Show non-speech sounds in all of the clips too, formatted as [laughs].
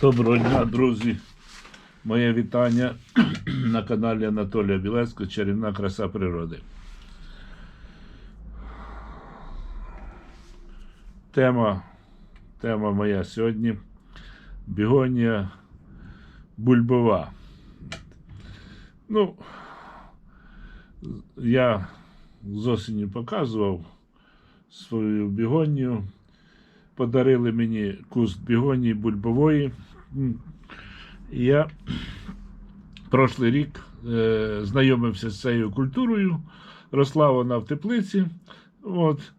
Доброго дня, друзі. Моє вітання [clears throat] на каналі Анатолія Білецького Чарівна краса природи. Тема, тема моя сьогодні бігонія бульбова. Ну, я з осені показував свою бігонію. Подарили мені куст бігонії бульбової. Я прошлий рік е, знайомився з цією культурою. Росла вона в теплиці. От.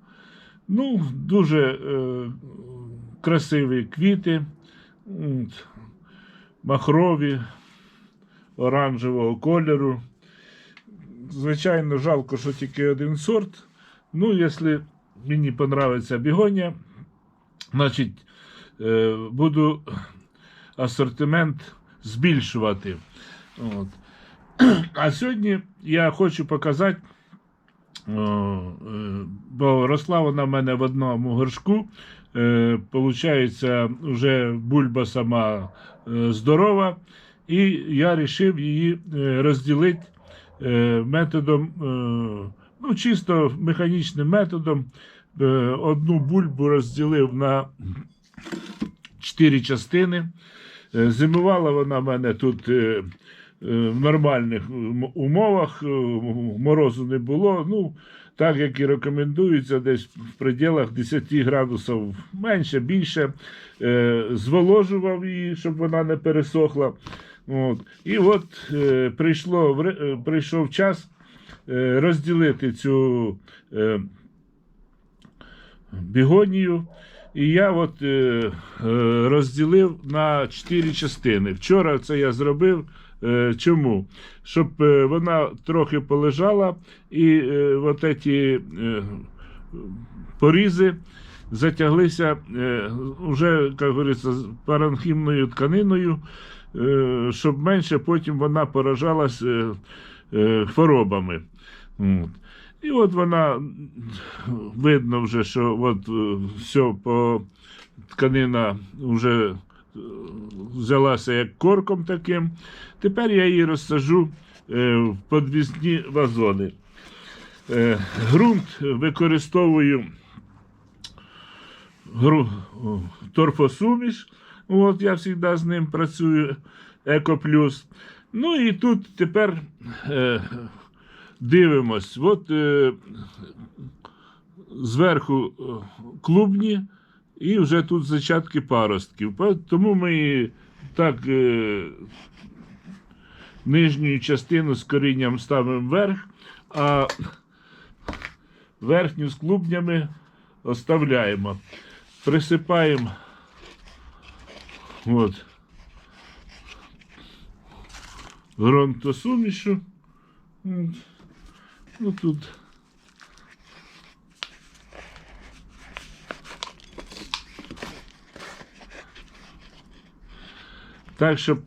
Ну, дуже е, красиві квіти, от, махрові, оранжевого кольору. Звичайно, жалко, що тільки один сорт. Ну, якщо мені подобається бігонія, значить, е, буду асортимент збільшувати. От. А сьогодні я хочу показати, е, бо росла вона в мене в одному горшку. Е, Получається, вже бульба сама здорова, і я вирішив її розділити методом, ну, чисто механічним методом. Е, Одну бульбу розділив на чотири частини. Е, Зимувала вона в мене тут е, в нормальних умовах, морозу не було. Ну, так як і рекомендується, десь в пределах 10 градусів менше, більше. Зволожував її, щоб вона не пересохла. От. І от прийшло, прийшов час розділити цю бігонію. І я от е, е, розділив на чотири частини. Вчора це я зробив. Е, чому? Щоб е, вона трохи полежала, і е, от ці е, порізи затяглися е, вже, як говориться, паранхімною тканиною, е, щоб менше потім вона поражалась е, е, хворобами. От. І от вона видно вже, що от е, все по тканина вже е, взялася як корком таким. Тепер я її розсажу е, в подвісні вазони. Ґрунт використовую торфосуміш. От я завжди з ним працюю, Екоплюс. Ну і тут тепер дивимось. От е, зверху е, клубні, і вже тут зачатки паростків. Тому ми так е, нижню частину з корінням ставимо вверх, а верхню з клубнями оставляємо. Присипаємо. От. Грунтосумішу. От. Ну тут. Так, щоб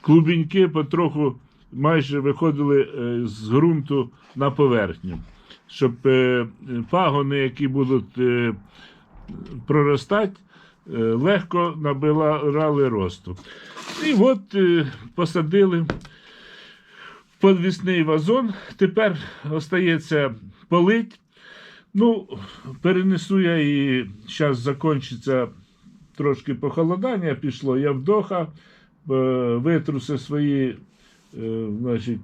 клубіньки потроху майже виходили е, з ґрунту на поверхню, щоб е, пагони, які будуть е, проростати, е, легко набирали росту. І от е, посадили подвісний вазон. Тепер остається полить. Ну, перенесу я і зараз закінчиться трошки похолодання пішло. Я вдоха, е, витру все свої е, значить,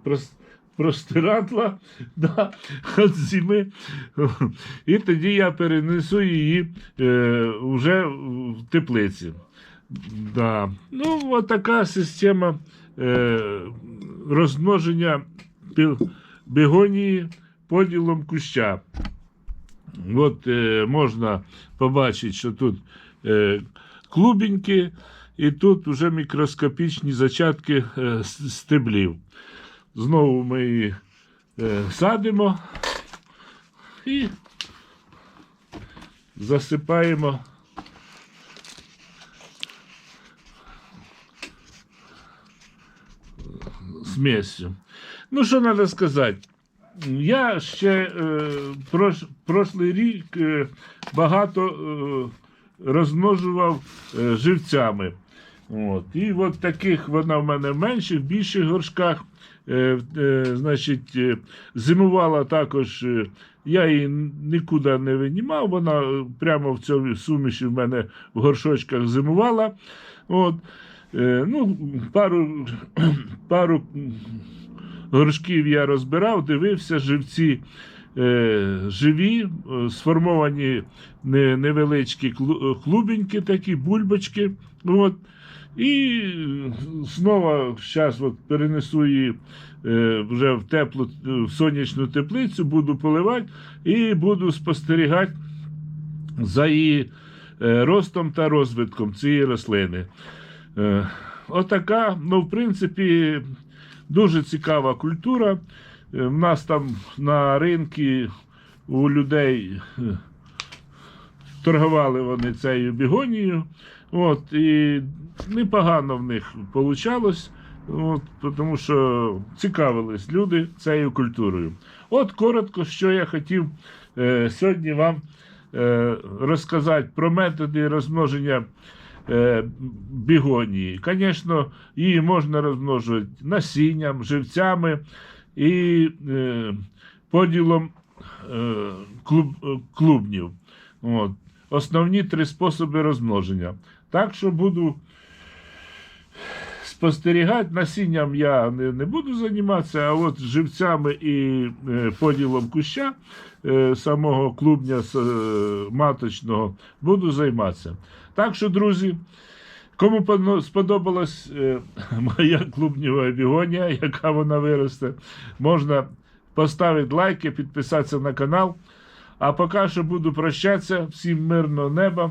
простирадла да, від зими. І тоді я перенесу її е, вже в теплиці. Да. Ну, от система е, розмноження бігонії поділом куща. От е, можна побачити, що тут е, клубіньки, і тут вже мікроскопічні зачатки е, стеблів. Знову ми її е, садимо і засипаємо. смесью. Ну, що треба сказати? Я ще е, прош, прошлий рік е, багато е, розмножував е, живцями. От. І от таких вона в мене в менших, більших горшках. Е, е, значить, е, зимувала також. Е, я її нікуди не винімав, вона е, прямо в цьому суміші в мене в горшочках зимувала. От. Е, ну, пару, [clears throat] пару горшків я розбирав, дивився, живці живі, сформовані невеличкі клубеньки, такі бульбочки. От. І знову зараз от перенесу її е, вже в теплу е, в сонячну теплицю, буду поливати і буду спостерігати за її е, ростом та розвитком цієї рослини. Отака, ну, в принципі, дуже цікава культура. В нас там на ринку у людей торгували вони цією бігонією. От, і непогано в них вийшло, тому що цікавились люди цією культурою. От коротко, що я хотів е, сьогодні вам е, розказати про методи розмноження е, бігонії. Звісно, її можна розмножувати насінням, живцями і е, поділом е, клуб, е, клубнів. От. Основні три способи розмноження. Так що буду спостерігати. Насінням я не, не буду займатися, а от живцями і е, поділом куща е, самого клубня е, маточного буду займатися. Так що, друзі, кому сподобалась [laughs] моя клубнєва бігонія, яка вона виросте, можна поставити лайки, підписатися на канал. А поки що буду прощатися. Всім мирного неба.